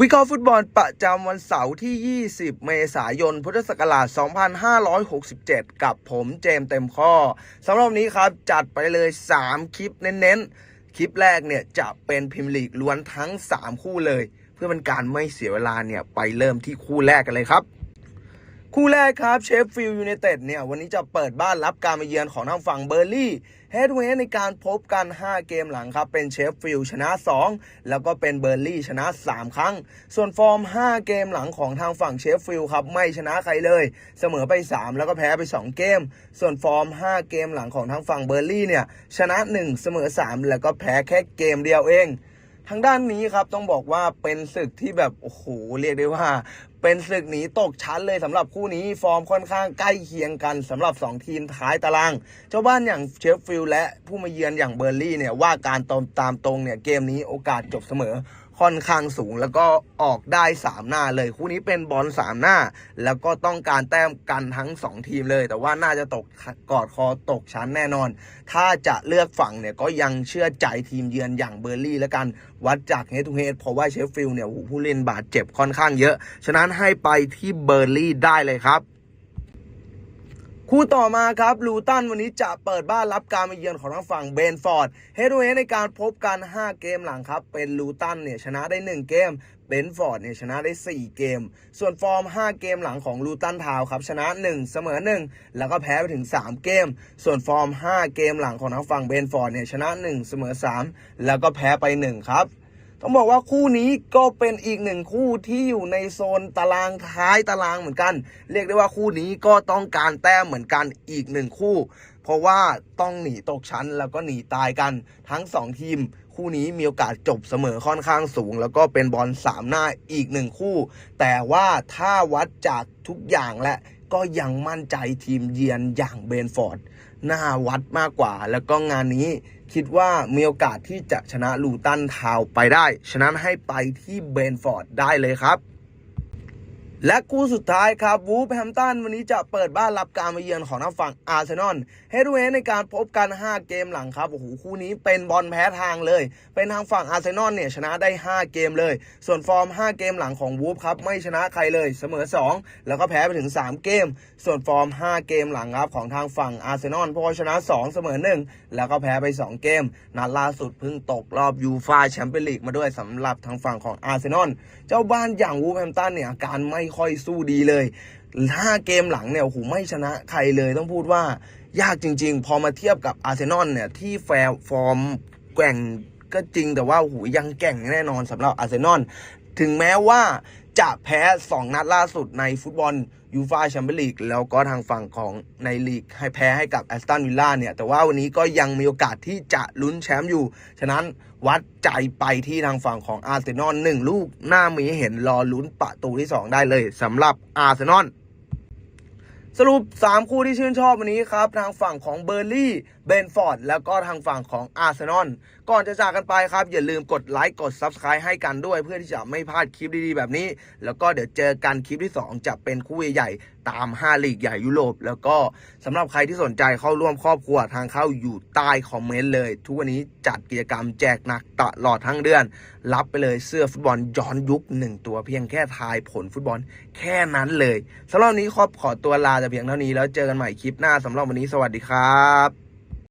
วิเคราะห์ฟุตบอลประจำวันเสาร์ที่ 20 เมษายน พุทธศักราช 2567 กับผมเจมส์เต็มข้อสำหรับนี้ครับ จัดไปเลย 3 คลิปเน้นๆ คลิปแรกเนี่ย จะเป็นพิมพ์ลีกล้วนทั้ง 3 คู่เลย เพื่อเป็นการไม่เสียเวลาเนี่ย ไปเริ่มที่คู่แรกกันเลยครับ คู่แรกครับเชฟฟิลด์ยูไนเต็ดเนี่ย วันนี้จะเปิดบ้านรับการมาเยือนของทางฝั่งเบอร์ลี่ ฮดเวในการพบกัน 5 เกมหลังครับ เป็นเชฟฟิลด์ชนะ 2 แล้วก็เป็นเบอร์ลี่ชนะ 3 ครั้ง ส่วนฟอร์ม 5 เกมหลังของทางฝั่งเชฟฟิลด์ครับ ไม่ชนะใครเลย เสมอไป 3 แล้วก็แพ้ไป 2 เกม ส่วนฟอร์ม 5 เกมหลังของทางฝั่งเบอร์ลี่เนี่ยชนะ 1 เสมอ 3 แล้วก็แพ้แค่เกมเดียวเองทางด้านนี้ครับต้องบอกว่าเป็นศึกที่แบบ โอ้โห เรียกได้ว่า เป็นศึกหนีตกชั้นเลยสำหรับคู่นี้ฟอร์มค่อนข้างใกล้เคียงกันสำหรับ 2 ทีมท้ายตาราง เจ้าบ้านอย่างเชฟฟิลด์และผู้มาเยือนอย่างเบอร์ลี่เนี่ยว่าการตามตามตรงเนี่ยเกมนี้โอกาสจบเสมอ ค่อนข้างสูงแล้วก็ออกได้ 3 หน้าเลย คู่นี้เป็นบอล3หน้า แล้วก็ต้องการแต้มกันทั้ง 2 ทีมเลย แต่ว่าน่าจะตกกอดคอตกชั้นแน่นอน ถ้าจะเลือกฝั่งเนี่ยก็ยังเชื่อใจทีมเยือนอย่างเบอร์ลี่แล้วกันวัดจากเฮดทูเฮดเพราะว่าเชฟฟิลด์เนี่ยผู้เล่นบาดเจ็บค่อนข้างเยอะ ฉะนั้นให้ไปที่เบอร์ลี่ได้เลยครับ คู่ต่อมาครับลูตันวันนี้จะเปิดบ้านรับการมาเยือนของทางฝั่งเบนฟอร์ดเฮด o ูเฮในการพบกัน 5 เกมหลังครับ เป็นลูตันเนี่ยชนะได้ 1 เกมเบนฟอร์ดเนี่ยชนะได้ 4 เกม ส่วนฟอร์ม 5 เกมหลังของลูตันทาวครับ ชนะ 1 เสมอ 1 แล้วก็แพ้ไปถึง 3 เกม ส่วนฟอร์ม 5 เกมหลังของทางฝั่งเบนฟอร์ดเนี่ยชนะ 1 เสมอ 3 แล้วก็แพ้ไป 1 ครับ ต้องบอกว่าคู่นี้ก็เป็นอีกหนึ่งคู่ที่อยู่ในโซนตารางท้ายตารางเหมือนกัน เรียกได้ว่าคู่นี้ก็ต้องการแต้มเหมือนกันอีกหนึ่งคู่ เพราะว่าต้องหนีตกชั้นแล้วก็หนีตายกันทั้งสองทีม คู่นี้มีโอกาสจบเสมอค่อนข้างสูง แล้วก็เป็นบอลสามหน้าอีกหนึ่งคู่ แต่ว่าถ้าวัดจากทุกอย่างและ ก็ยังมั่นใจทีมเยือนอย่างเบนฟอร์ดน่าวัดมากกว่า แล้วก็งานนี้คิดว่ามีโอกาสที่จะชนะลูตันทาวไปได้ ฉะนั้นให้ไปที่เบนฟอร์ดได้เลยครับ และคู่สุดท้ายครับวูฟแฮมตันวันนี้จะเปิดบ้านรับการมาเยือนของทางฝั่งอาร์เซนอลเฮด o ูเฮในการพบกัน 5 เกมหลังครับโอ้โหคู่นี้เป็นบอลแพ้ทางเลย เป็นทางฝั่งอาร์เซนอลเนี่ยชนะได้ 5 เกมเลย ส่วนฟอร์ม 5 เกมหลังของวูฟครับไม่ชนะใครเลยเสมอ 2 แล้วก็แพ้ไปถึง 3 เกม ส่วนฟอร์ม 5 เกมหลังครับของทางฝั่งอาร์เซนอลพราะว่าชนะ 2 เสมอ 1 แล้วก็แพ้ไป 2 เกม นัดล่าสุดเพิ่งตกรอบยูฟาแชมเปี้ยนลีกมาด้วยสำหรับทางฝั่งของอาร์เซนอลเจ้าบ้านอย่างวูฟแฮมตันเนี่ยอาการไม่ค่อยสู้ดีเลยห้าเกมหลังเนี่ยโอ้โหไม่ชนะใครเลยต้องพูดว่ายากจริง ๆ พอมาเทียบกับอาร์เซนอลเนี่ยที่แฟร์ฟอร์มแกว่งก็จริงแต่ว่าโอ้โหยังแก่งแน่นอนสำหรับอาร์เซนอลถึงแม้ว่า จะแพ้ 2 นัดล่าสุดในฟุตบอลยูฟาแชมเปี้ยนลีกแล้วก็ทางฝั่งของในลีกให้แพ้ให้กับแอสตันวิลล่าเนี่ย แต่ว่าวันนี้ก็ยังมีโอกาสที่จะลุ้นแชมป์อยู่ ฉะนั้นวัดใจไปที่ทางฝั่งของอาร์เซนอลหนึ่งลูกหน้ามีเห็นรอลุ้นประตูที่ 2 ได้เลยสำหรับอาร์เซนอลสรุป 3 คู่ที่ชื่นชอบวันนี้ครับ ทางฝั่งของเบอร์ลี่เบนฟอร์ด แล้วก็ทางฝั่งของอาร์เซนอล ก่อนจะจากกันไปครับ อย่าลืมกดไลค์กด Subscribe ให้กันด้วย เพื่อที่จะไม่พลาดคลิปดีๆแบบนี้ แล้วก็เดี๋ยวเจอกันคลิปที่ 2 จะเป็นคู่ใหญ่ตาม 5 ลีกใหญ่ยุโรป แล้วก็สำหรับใครที่สนใจเข้าร่วมครอบครัวทางเข้าอยู่ใต้คอมเมนต์เลย ทุกวันนี้จัดกิจกรรมแจกหนักตลอดทั้งเดือน รับไปเลยเสื้อฟุตบอลย้อนยุค 1 ตัวเพียงแค่ทายผลฟุตบอลแค่นั้นเลยสำหรับนนี้ครอบขอตัวลาแต่เพียงเท่านี้แล้วเจอกันใหม่คลิปหน้าสำหรับวันนี้สวัสดีครับ